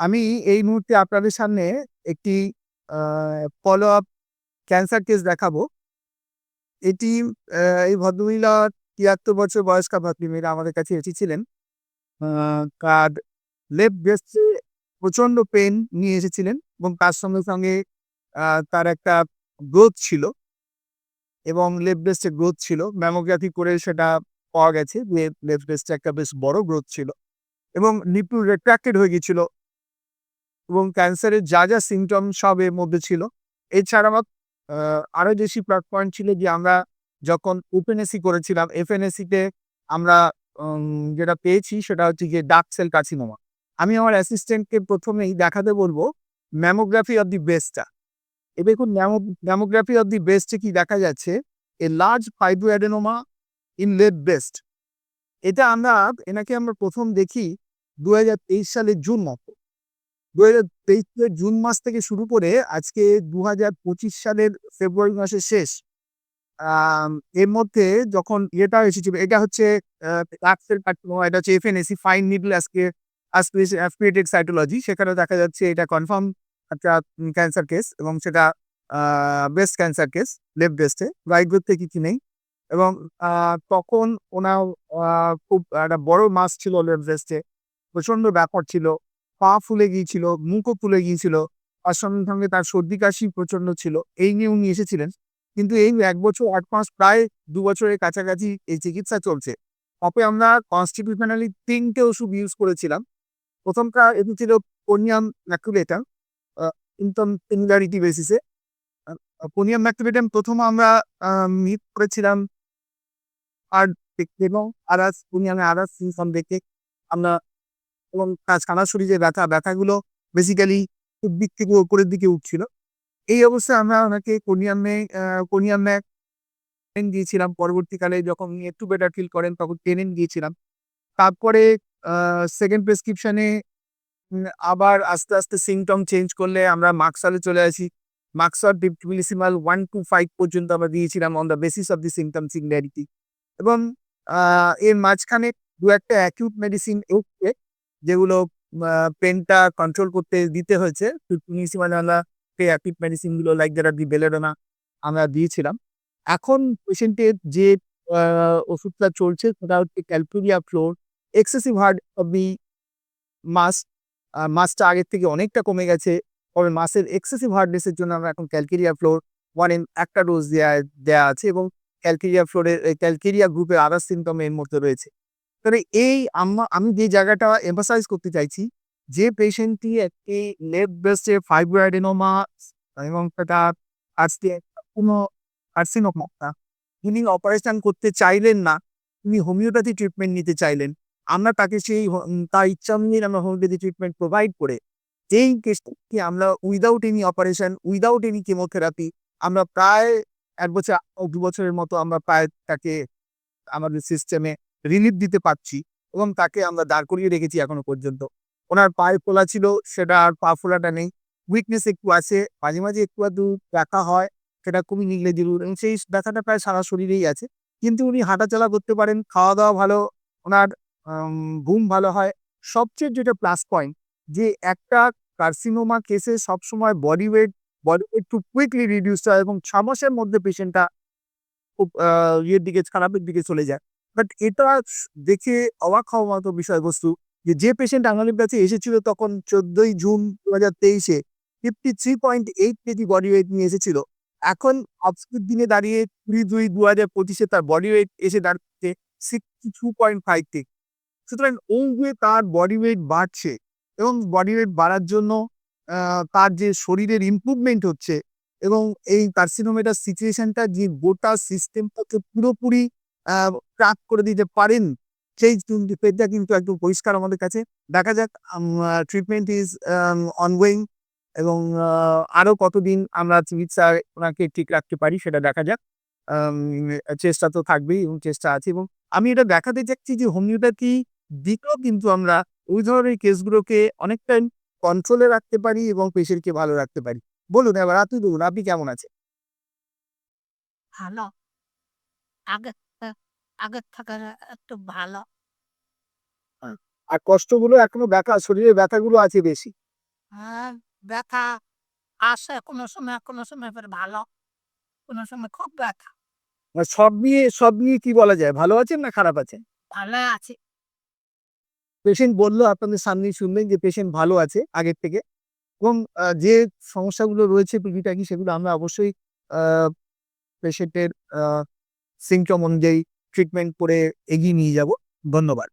আমি এই মুহূর্তে আপনাদের সামনে একটি ফলো আপ ক্যান্সার কেস দেখাবো। এটি এই ভদ্রমহিলা ৭৩ বছর বয়স্কা ভদ্রমহিলা আমাদের কাছে এসেছিলেন। তার লেফট ব্রেস্টে প্রচণ্ড পেন নিয়ে এসেছিলেন এবং তার সঙ্গে, সঙ্গে তার একটা গ্রোথ ছিল। এবং লেফট ব্রেস্টে গ্রোথ ছিল। ম্যামোগ্রাফি করে সেটা পাওয়া গেছে যে লেফট ব্রেস্টে একটা বেশ বড় গ্রোথ ছিল। এবং নিপল রেট্রাক্টেড হয়ে গিয়েছিল। এবং ক্যান্সারের যা, যা সিম্পটম সব এর মধ্যে ছিল। এছাড়াও আ আরও বেশি প্লাস পয়েন্ট ছিল যে আমরা যখন ওপেনএসি করেছিলাম, এফএনএসি তে আমরা যেটা পেয়েছি সেটা হচ্ছে গিয়ে ডার্ক সেল কার্সিনোমা। আমি আমার অ্যাসিস্ট্যান্টকে প্রথমেই দেখাতে বলব ম্যামোগ্রাফি অফ দি ব্রেস্টটা। এ দেখুন ম্যামোগ্রাফি অফ দি ব্রেস্টে কি দেখা যাচ্ছে? A large fibroadenoma in left breast এটা আমরা এনাকে আমরা প্রথম দেখি ২০২৩ সালের জুন মাসে। ২০২৩ সালের জুন মাস থেকে শুরু করে আজকে ২০২৫ সালের ফেব্রুয়ারি মাসের শেষ। এর মধ্যে যখন ইয়েটা এসেছিল, এটা হচ্ছে কার্সিনোমা এটা হচ্ছে FNAC fine needle aspiration aspirated cytology সেখানেও দেখা যাচ্ছে এটা কনফার্ম একটা ক্যান্সার কেস এবং সেটা ব্রেস্ট ক্যান্সার কেস লেফট ব্রেস্টে। রাইট ব্রেস্টে কিছু নেই। এবং তখন ওনার খুব একটা বড় মাস ছিল লেফট ব্রেস্টে। প্রচণ্ড ব্যাপার ছিল। পা ফুলে গিয়েছিল, মুখও ফুলে গিয়েছিল। আর সঙ্গে, সঙ্গে তার সর্দি-কাশি প্রচণ্ড ছিল। এই নিয়ে উনি এসেছিলেন। কিন্তু এই এক বছর ৮ মাস প্রায় দু বছরের কাছাকাছি এই চিকিৎসা চলছে। তাতে আমরা কনস্টিটিউশনালি তিনটে ওষুধ ইউজ করেছিলাম। প্রথমটা এটি ছিল conium maculatum income similarity basis conium maculatum ১ম আমরা মিট করেছিলাম আর এবং আদার্স কোনিয়ামে আদার্স দেখে আমরা এবং তার ছাড়া শরীরে ব্যথা, ব্যথাগুলো বেসিক্যালি দিক থেকে উপরের দিকে উঠছিল। এই অবস্থায় আমরা ওনাকে কোনিয়ামে কোনিয়াম দিয়েছিলাম। পরবর্তীকালে যখন একটু বেটার ফিল করেন তখন টেনেন দিয়েছিলাম। তারপরে সেকেন্ড প্রেসক্রিপশন আবার আস্তে, আস্তে সিম্পটম চেঞ্জ করলে আমরা মাক্সালে চলে আসি। মাক্সার ডিপ্টিমিলিসিমাল ওয়ান টু ফাইভ পর্যন্ত আমরা দিয়েছিলাম on the basis of the symptom similarity. এবং এর মাঝখানে ২-১ টা অ্যাকিউট মেডিসিন এসছে যেগুলো, আ পেইনটা কন্ট্রোল করতে দিতে হয়েছে। আমরা গুলো লাইক দ্যাট দি বেলেডোনা, আমরা দিয়েছিলাম। এখন পেশেন্টের যে ওষুধটা চলছে সেটা হচ্ছে calcarea fluor. Excessive hard the mass মাসটা আগের থেকে অনেকটা কমে গেছে। তবে মাসের এক্সেসিভ হার্ডনেস এর জন্য আমরা এখন ক্যালকেরিয়া ফ্লোর 1 এম একটা ডোজ দেয়া দেয়া আছে এবং ক্যালকেরিয়া ফ্লোরের ক্যালকেরিয়া গ্রুপের আদার্স সিম্পটম এর মধ্যে রয়েছে। তবে এই আমা যে জায়গাটা এমফাসাইজ করতে চাইছি যে পেশেন্টটি একটি লেফট ব্রেস্টে ফাইব্রোঅ্যাডেনোমা এবং সেটা আজকে কোনো কার্সিনোমা। তিনি অপারেশন করতে চাইলেন না। তিনি হোমিওপ্যাথি ট্রিটমেন্ট নিতে চাইলেন। আমরা তাকে সেই তার ইচ্ছা অনুযায়ী আমরা হোমিওপ্যাথি ট্রিটমেন্ট প্রোভাইড করে যেই কেসটি আমরা without any operation, without any chemotherapy আমরা প্রায় এক বছর ২ বছরের মতো আমরা প্রায় তাকে আমাদের সিস্টেমে রিলিফ দিতে পারছি এবং তাকে আমরা দাঁড় করিয়ে রেখেছি এখনও পর্যন্ত। ওনার পায়ে ফোলা ছিল সেটা আর পা ফোলাটা নেই। উইকনেস একটু আছে। মাঝে, মাঝে একটু আধটু ব্যথা হয়। সেটা খুবই নেগলিজিবল এবং সেই ব্যথাটা প্রায় সারা শরীরেই আছে। কিন্তু উনি হাঁটাচলা করতে পারেন, খাওয়া-দাওয়া ভালো, ওনার ঘুম ভালো হয়। সবচেয়ে যেটা প্লাস পয়েন্ট যে একটা কার্সিনোমা কেসে সবসময় বডি ওয়েট বডি ওয়েট খুব কুইকলি রিডিউস হয় এবং ৬ মাসের মধ্যে পেশেন্টটা খুব ইয়ের দিকে খারাপের দিকে চলে যায়। বাট এটা দেখে অবাক হওয়ার মতো বিষয়বস্তু যে, যে পেশেন্ট আমাদের কাছে এসেছিল তখন ১৪ ই জুন ২০২৩ এ 53.8 কেজি বডি ওয়েট নিয়ে এসেছিল। এখন আজকের দিনে দাঁড়িয়ে ২০-২-২০২৫ পঁচিশে তার বডি ওয়েট এসে দাঁড়াচ্ছে 62.5 থেকে। সুতরাং এই যে তার বডি ওয়েট বাড়ছে এবং বডি ওয়েট বাড়ার জন্য তার যে শরীরের ইমপ্রুভমেন্ট হচ্ছে এবং এই কার্সিনোমেটার সিচুয়েশনটা যে গোটা সিস্টেমটাকে পুরোপুরি ট্রাক করে দিতে পারেন সেই পেজটা কিন্তু একদম পরিষ্কার আমাদের কাছে। দেখা যাক ট্রিটমেন্ট ইজ আম অনগোইং এবং আ আরও কতদিন আমরা চিকিৎসায় ওনাকে ঠিক রাখতে পারি সেটা দেখা যাক। চেষ্টা তো থাকবেই এবং চেষ্টা আছে এবং আমি এটা দেখাতে চাচ্ছি যে হোমিওপ্যাথি দিকেও কিন্তু আমরা ওই ধরনের কেসগুলোকে অনেকটাই কন্ট্রোলে রাখতে পারি এবং পেশেন্টকে ভালো রাখতে পারি। বলুন এবার আপনি বলুন, আপনি কেমন আছেন? ভালো। আগের থে আগের থেকে একটু ভালো। আ আর কষ্টগুলো এখনও ব্যথা শরীরের ব্যথাগুলো আছে বেশি। হ্যাঁ ব্যথা আসে কোনো সময় কোনো সময় ফের ভালো কোনো সময় খুব ব্যথা। মানে সব নিয়ে সব নিয়ে কি বলা যায়? ভালো আছেন না খারাপ আছেন? ভালো আছে। পেশেন্ট বলল আপনাদের সামনেই শুনলেন যে পেশেন্ট ভালো আছে আগের থেকে। এবং যে সমস্যাগুলো রয়েছে রুগীটা কি সেগুলো আমরা অবশ্যই পেশেন্টের সিমটম অনুযায়ী ট্রিটমেন্ট করে এগিয়ে নিয়ে যাব। ধন্যবাদ।